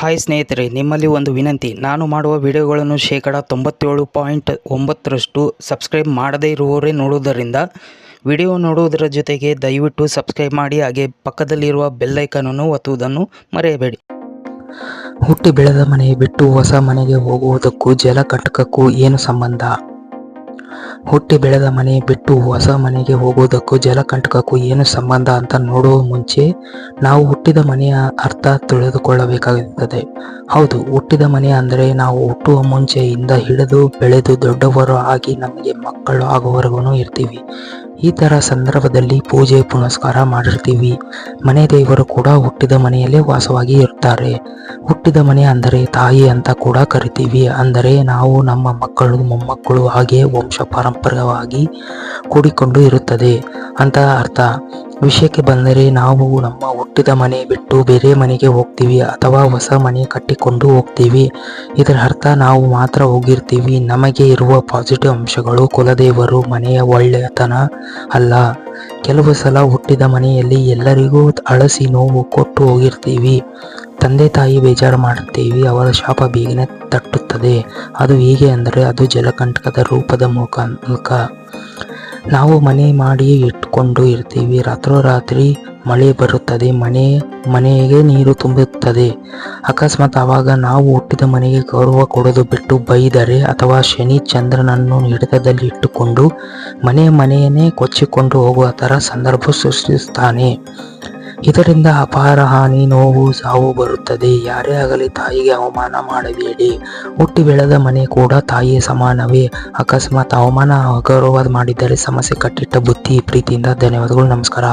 Hi ಸ್ನೇಹಿತರೆ, ನಿಮ್ಮಲ್ಲಿ ಒಂದು ವಿನಂತಿ. ನಾನು ಮಾಡುವ ವಿಡಿಯೋಗಳನ್ನು ಶೇಕಡ ತೊಂಬತ್ತೇಳು ಪಾಯಿಂಟ್ ಒಂಬತ್ತರಷ್ಟು ಸಬ್ಸ್ಕ್ರೈಬ್ ಮಾಡದೇ ಇರುವವರೇ ನೋಡುವುದರಿಂದ ವಿಡಿಯೋ ನೋಡುವುದರ ಜೊತೆಗೆ ದಯವಿಟ್ಟು ಸಬ್ಸ್ಕ್ರೈಬ್ ಮಾಡಿ, ಹಾಗೆ ಪಕ್ಕದಲ್ಲಿರುವ ಬೆಲ್ಲೈಕನನ್ನು ಒತ್ತುವುದನ್ನು ಮರೆಯಬೇಡಿ. ಹುಟ್ಟಿ ಬೆಳೆದ ಮನೆ ಬಿಟ್ಟು ಹೊಸ ಮನೆಗೆ ಹೋಗುವುದಕ್ಕೂ ಜಲಕಂಟಕಕ್ಕೂ ಏನು ಸಂಬಂಧ? ಹುಟ್ಟಿ ಬೆಳೆದ ಮನೆ ಬಿಟ್ಟು ಹೊಸ ಮನೆಗೆ ಹೋಗುವುದಕ್ಕೂ ಜಲಕಂಟಕಕ್ಕೂ ಏನು ಸಂಬಂಧ ಅಂತ ನೋಡುವ ಮುಂಚೆ ನಾವು ಹುಟ್ಟಿದ ಮನೆಯ ಅರ್ಥ ತಿಳಿದುಕೊಳ್ಳಬೇಕಾಗುತ್ತದೆ ಹೌದು, ಹುಟ್ಟಿದ ಮನೆ ಅಂದರೆ ನಾವು ಹುಟ್ಟುವ ಮುಂಚೆಯಿಂದ ಹಿಡಿದು ಬೆಳೆದು ದೊಡ್ಡವರು ಆಗಿ ನಮಗೆ ಮಕ್ಕಳು ಆಗುವವರೆಗೂ ಇರ್ತೀವಿ. ಈ ಥರ ಸಂದರ್ಭದಲ್ಲಿ ಪೂಜೆ, ಪುನಸ್ಕಾರ ಮಾಡಿರ್ತೀವಿ. ಮನೆ ದೇವರು ಕೂಡ ಹುಟ್ಟಿದ ಮನೆಯಲ್ಲೇ ವಾಸವಾಗಿ ಇರ್ತಾರೆ. ಹುಟ್ಟಿದ ಮನೆ ಅಂದರೆ ತಾಯಿ ಅಂತ ಕೂಡ ಕರಿತೀವಿ. ಅಂದರೆ ನಾವು ನಮ್ಮ ಮಕ್ಕಳು, ಮೊಮ್ಮಕ್ಕಳು ಹಾಗೆ ವಂಶ ಪಾರಂಪರ್ಯವಾಗಿ ಕೂಡಿಕೊಂಡು ಇರುತ್ತದೆ. ಅಂತ ಅರ್ಥ. ವಿಷಯಕ್ಕೆ ಬಂದರೆ ನಾವು ನಮ್ಮ ಹುಟ್ಟಿದ ಮನೆ ಬಿಟ್ಟು ಬೇರೆ ಮನೆಗೆ ಹೋಗ್ತೀವಿ ಅಥವಾ ಹೊಸ ಮನೆ ಕಟ್ಟಿಕೊಂಡು ಹೋಗ್ತೀವಿ. ಇದರ ಅರ್ಥ ನಾವು ಮಾತ್ರ ಹೋಗಿರ್ತೀವಿ. ನಮಗೆ ಇರುವ ಪಾಸಿಟಿವ್ ಅಂಶಗಳು ಕುಲದೇವರು, ಮನೆಯ ಒಳ್ಳೆಯತನ ಅಲ್ಲ. ಕೆಲವು ಸಲ ಹುಟ್ಟಿದ ಮನೆಯಲ್ಲಿ ಎಲ್ಲರಿಗೂ ಅಳಸಿ ನೋವು ಕೊಟ್ಟು ಹೋಗಿರ್ತೀವಿ. ತಂದೆ ತಾಯಿ ಬೇಜಾರು ಮಾಡುತ್ತೀವಿ ಅವರ ಶಾಪ ಬೇಗನೆ ತಟ್ಟುತ್ತದೆ. ಅದು ಹೇಗೆ ಅಂದರೆ ಅದು ಜಲಕಂಟಕದ ರೂಪದ ಮೂಲಕ ನಾವು ಮನೆ ಮಾಡಿ ಇಟ್ಕೊಂಡು ಇರ್ತೀವಿ. ರಾತ್ರೋರಾತ್ರಿ ಮಳೆ ಬರುತ್ತದೆ. ಮನೆ, ಮನೆಗೆ ನೀರು ತುಂಬುತ್ತದೆ. ಅಕಸ್ಮಾತ್ ಆವಾಗ ನಾವು ಹುಟ್ಟಿದ ಮನೆಗೆ ಗೌರವ ಕೊಡೋದು ಬಿಟ್ಟು ಬೈದರೆ ಅಥವಾ ಶನಿ ಚಂದ್ರನನ್ನು ಹಿಡಿತದಲ್ಲಿ ಇಟ್ಟುಕೊಂಡು ಮನೆ, ಮನೆಯನ್ನೇ ಕೊಚ್ಚಿಕೊಂಡು ಹೋಗುವ ಥರ ಸಂದರ್ಭ ಸೃಷ್ಟಿಸ್ತಾನೆ. ಇದರಿಂದ ಅಪಾರ ಹಾನಿ, ನೋವು, ಸಾವು ಬರುತ್ತದೆ. ಯಾರೇ ಆಗಲಿ ತಾಯಿಗೆ ಅವಮಾನ ಮಾಡಬೇಡಿ. ಹುಟ್ಟಿ ಬೆಳೆದ ಮನೆ ಕೂಡ ತಾಯಿಯ ಸಮಾನವೇ. ಅಕಸ್ಮಾತ್ ಅವಮಾನ ಅಗೌರವ ಮಾಡಿದ್ದರೆ ಸಮಸ್ಯೆ ಕಟ್ಟಿಟ್ಟ ಬುದ್ಧಿ, ಪ್ರೀತಿಯಿಂದ ಧನ್ಯವಾದಗಳು, ನಮಸ್ಕಾರ.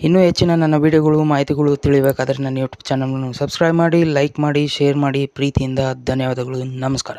ಇನ್ನೂ ಹೆಚ್ಚಿನ ನನ್ನ ವಿಡಿಯೋಗಳು, ಮಾಹಿತಿಗಳು ತಿಳಿಬೇಕಾದ್ರೆ ನನ್ನ ಯೂಟ್ಯೂಬ್ ಚಾನಲನ್ನು ಸಬ್ಸ್ಕ್ರೈಬ್ ಮಾಡಿ ಲೈಕ್ ಮಾಡಿ ಶೇರ್ ಮಾಡಿ, ಪ್ರೀತಿಯಿಂದ ಧನ್ಯವಾದಗಳು, ನಮಸ್ಕಾರ.